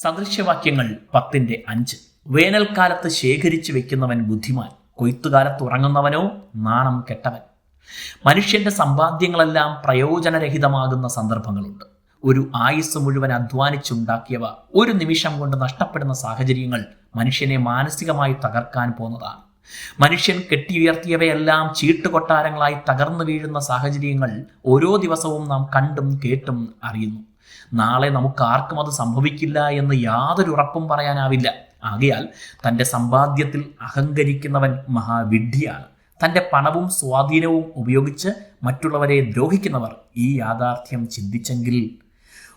സദൃശ്യവാക്യങ്ങൾ പത്തിന്റെ അഞ്ച്. വേനൽക്കാലത്ത് ശേഖരിച്ചു വെക്കുന്നവൻ ബുദ്ധിമാൻ. കൊയ്ത്തുകാലത്ത് ഉറങ്ങുന്നവനോ നാണം കെട്ടവൻ. മനുഷ്യന്റെ സമ്പാദ്യങ്ങളെല്ലാം പ്രയോജനരഹിതമാകുന്ന സന്ദർഭങ്ങളുണ്ട്. ഒരു ആയുസ് മുഴുവൻ അധ്വാനിച്ചുണ്ടാക്കിയവ ഒരു നിമിഷം കൊണ്ട് നഷ്ടപ്പെടുന്ന സാഹചര്യങ്ങൾ മനുഷ്യനെ മാനസികമായി തകർക്കാൻ പോന്നതാണ്. മനുഷ്യൻ കെട്ടിയുയർത്തിയവയെല്ലാം ചീട്ടുകൊട്ടാരങ്ങളായി തകർന്നു വീഴുന്ന സാഹചര്യങ്ങൾ ഓരോ ദിവസവും നാം കണ്ടും കേട്ടും അറിയുന്നു. നാളെ നമുക്ക് ആർക്കും അത് സംഭവിക്കില്ല എന്ന് യാതൊരു ഉറപ്പും പറയാനാവില്ല. ആകയാൽ തന്റെ സമ്പാദ്യത്തിൽ അഹങ്കരിക്കുന്നവൻ മഹാവിഡ്ഢിയാണ്. തന്റെ പണവും സ്വാധീനവും ഉപയോഗിച്ച് മറ്റുള്ളവരെ ദ്രോഹിക്കുന്നവർ ഈ യാഥാർത്ഥ്യം ചിന്തിച്ചെങ്കിൽ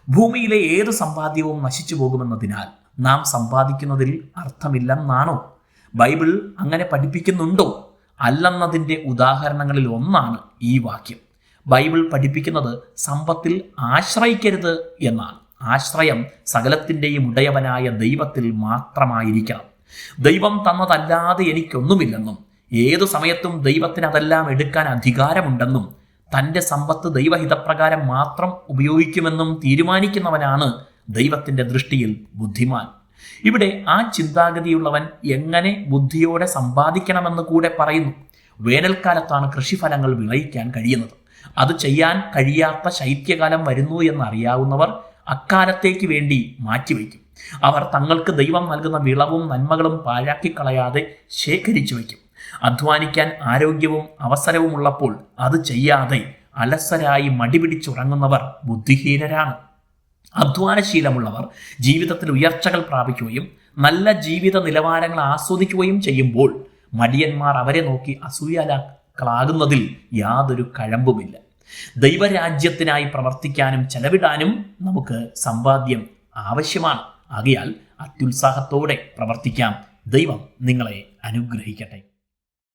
ഭൂമിയിലെ ഏത് സമ്പാദ്യവും നശിച്ചു പോകുമെന്നതിനാൽ നാം സമ്പാദിക്കുന്നതിൽ അർത്ഥമില്ലെന്നാണോ? ബൈബിൾ അങ്ങനെ പഠിപ്പിക്കുന്നുണ്ടോ? അല്ലെന്നതിന്റെ ഉദാഹരണങ്ങളിൽ ഒന്നാണ് ഈ വാക്യം. ബൈബിൾ പഠിപ്പിക്കുന്നത് സമ്പത്തിൽ ആശ്രയിക്കരുത് എന്നാണ്. ആശ്രയം സകലത്തിന്റെയും ഉടയവനായ ദൈവത്തിൽ മാത്രമായിരിക്കണം. ദൈവം തന്നതല്ലാതെ എനിക്കൊന്നുമില്ലെന്നും ഏതു സമയത്തും ദൈവത്തിന് അതെല്ലാം എടുക്കാൻ അധികാരമുണ്ടെന്നും തന്റെ സമ്പത്ത് ദൈവഹിതപ്രകാരം മാത്രം ഉപയോഗിക്കുമെന്നും തീരുമാനിക്കുന്നവനാണ് ദൈവത്തിന്റെ ദൃഷ്ടിയിൽ ബുദ്ധിമാൻ. ഇവിടെ ആ ചിന്താഗതിയുള്ളവൻ എങ്ങനെ ബുദ്ധിയോടെ സമ്പാദിക്കണമെന്ന് കൂടെ പറയുന്നു. വേനൽക്കാലത്താണ് കൃഷിഫലങ്ങൾ വിളയിക്കാൻ കഴിയുന്നത്. അത് ചെയ്യാൻ കഴിയാത്ത ശൈത്യകാലം വരുന്നു എന്നറിയാവുന്നവർ അക്കാലത്തേക്ക് വേണ്ടി മാറ്റിവെക്കും. അവർ തങ്ങൾക്ക് ദൈവം നൽകുന്ന വിളവും നന്മകളും പാഴാക്കിക്കളയാതെ ശേഖരിച്ചു വയ്ക്കും. അധ്വാനിക്കാൻ ആരോഗ്യവും അവസരവും ഉള്ളപ്പോൾ അത് ചെയ്യാതെ അലസരായി മടിപിടിച്ചുറങ്ങുന്നവർ ബുദ്ധിഹീനരാണ്. അധ്വാനശീലമുള്ളവർ ജീവിതത്തിൽ ഉയർച്ചകൾ പ്രാപിക്കുകയും നല്ല ജീവിത നിലവാരങ്ങൾ ആസ്വദിക്കുകയും ചെയ്യുമ്പോൾ മടിയന്മാർ അവരെ നോക്കി അസൂയാലാക്കളാകുന്നതിൽ യാതൊരു കഴമ്പുമില്ല. ദൈവരാജ്യത്തിനായി പ്രവർത്തിക്കാനും ചെലവിടാനും നമുക്ക് സമ്പാദ്യം ആവശ്യമാണ്. ആകയാൽ അത്യുത്സാഹത്തോടെ പ്രവർത്തിക്കാം. ദൈവം നിങ്ങളെ അനുഗ്രഹിക്കട്ടെ.